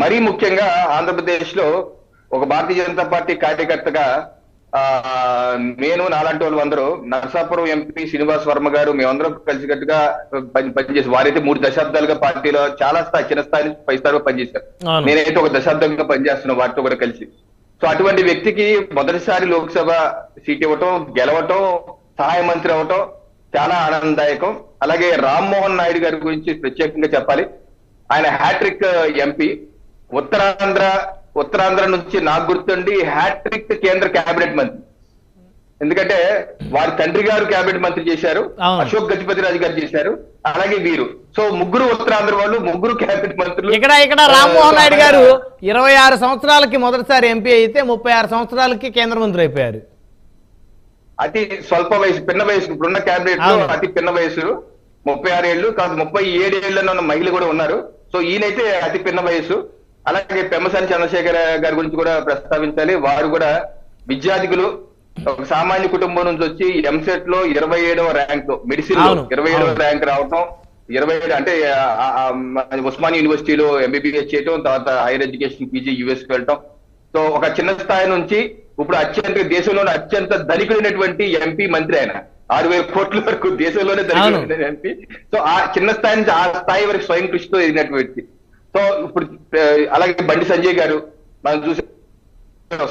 మరీ ముఖ్యంగా ఆంధ్రప్రదేశ్లో ఒక భారతీయ జనతా పార్టీ కార్యకర్తగా నేను నాలాంటి వాళ్ళు అందరూ నరసాపురం ఎంపీ శ్రీనివాస్ వర్మ గారు మేమందరం కలిసికట్టుగా పని పనిచేసి వారైతే మూడు దశాబ్దాలుగా పార్టీలో చాలా స్థాయి చిన్న స్థాయి నుంచి పై స్థాయిలో పనిచేశారు. నేనైతే ఒక దశాబ్దంగా పనిచేస్తున్నా వారితో కూడా కలిసి. సో అటువంటి వ్యక్తికి మొదటిసారి లోక్సభ సీట్ ఇవ్వటం గెలవటం సహాయ మంత్రి అవటం చాలా ఆనందదాయకం. అలాగే రామ్మోహన్ నాయుడు గారి గురించి ప్రత్యేకంగా చెప్పాలి. ఆయన హ్యాట్రిక్ ఎంపీ. ఉత్తరాంధ్ర ఉత్తరాంధ్ర నుంచి నాకు గుర్తుండి హ్యాట్రిక్ కేంద్ర కేబినెట్ మంత్రి. ఎందుకంటే వారి తండ్రి గారు కేబినెట్ మంత్రి చేశారు. అశోక్ గజపతి రాజు గారు చేశారు అలాగే వీరు. సో ముగ్గురు ఉత్తరాంధ్ర వాళ్ళు ముగ్గురు కేబినెట్ మంత్రులు. ఇక్కడ ఇక్కడ రామ్మోహన్ నాయుడు గారు ఇరవై ఆరు సంవత్సరాలకి మొదటిసారి ఎంపీ అయితే ముప్పై ఆరు సంవత్సరాలకి కేంద్ర మంత్రి అయిపోయారు. అతి స్వల్ప వయసు పిన్న వయసు ఇప్పుడున్న క్యాబినెట్లో. అతి పిన్న వయసు ముప్పై ఆరు ఏళ్ళు కాదు ముప్పై ఏడు ఉన్న మహిళ కూడా ఉన్నారు. సో ఈయనైతే అతి పిన్న వయసు. అలాగే పెమ్మసాని చంద్రశేఖర గారి గురించి కూడా ప్రస్తావించాలి వారు కూడా విద్యార్థికులు ఒక సామాన్య కుటుంబం నుంచి వచ్చి ఎంసెట్లో ఇరవై ఏడవ ర్యాంక్ మెడిసిన్లో. ఇరవై ఏడవ. ర్యాంక్ రావటం ఇరవై ఏడు అంటే ఉస్మానియా యూనివర్సిటీలో ఎంబీబీఎస్ చేయటం తర్వాత హైయర్ ఎడ్యుకేషన్ పీజీ యుఎస్ వెళ్ళటం సో ఒక చిన్న స్థాయి నుంచి ఇప్పుడు అత్యంత దేశంలోనే అత్యంత ధనికుడైనటువంటి ఎంపీ మంత్రి ఆయన ఆరు వేల కోట్ల వరకు దేశంలోనే ధనికుడైన ఎంపీ సో ఆ చిన్న స్థాయి నుంచి ఆ స్థాయి వరకు స్వయం కృషితో ఎదిగినటువంటి సో ఇప్పుడు అలాగే బండి సంజయ్ గారు మనం చూసే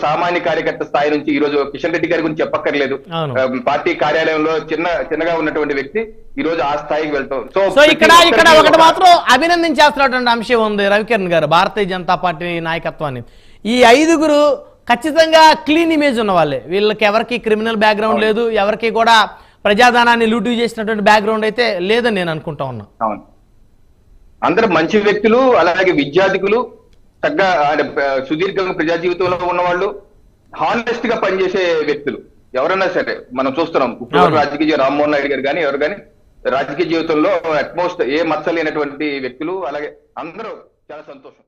సామాన్య కార్యకర్త స్థాయి నుంచి ఈ రోజు కిషన్ రెడ్డి గారి గురించి చెప్పక్కర్లేదు. పార్టీ కార్యాలయంలో చిన్న చిన్నగా ఉన్నటువంటి వ్యక్తి ఈ రోజు ఆ స్థాయికి వెళ్తాం. సో సో ఇక్కడ ఇక్కడ ఒకటి ఒక- మాత్రం అభినందించేస్తున్నటువంటి అంశం ఉంది రవికిరణ్ గారు భారతీయ జనతా పార్టీ నాయకత్వాన్ని. ఈ ఐదుగురు ఖచ్చితంగా క్లీన్ ఇమేజ్ ఉన్న వాళ్ళే వీళ్ళకి ఎవరికి క్రిమినల్ బ్యాక్గ్రౌండ్ లేదు ఎవరికి కూడా ప్రజాధనాన్ని లూటీ చేసినటువంటి బ్యాక్గ్రౌండ్ అయితే లేదని నేను అనుకుంటా ఉన్నా. అందరు మంచి వ్యక్తులు అలాగే విద్యార్థికులు తగ్గ సుదీర్ఘంగా ప్రజా జీవితంలో ఉన్న వాళ్ళు హానెస్ట్గా పనిచేసే వ్యక్తులు ఎవరైనా సరే మనం చూస్తున్నాం ఇప్పుడు. రాజకీయ రామ్మోహన్ నాయుడు గారు కానీ ఎవరు కానీ రాజకీయ జీవితంలో అట్మోస్ట్ ఏ మచ్చ లేనటువంటి వ్యక్తులు అలాగే అందరూ చాలా సంతోషం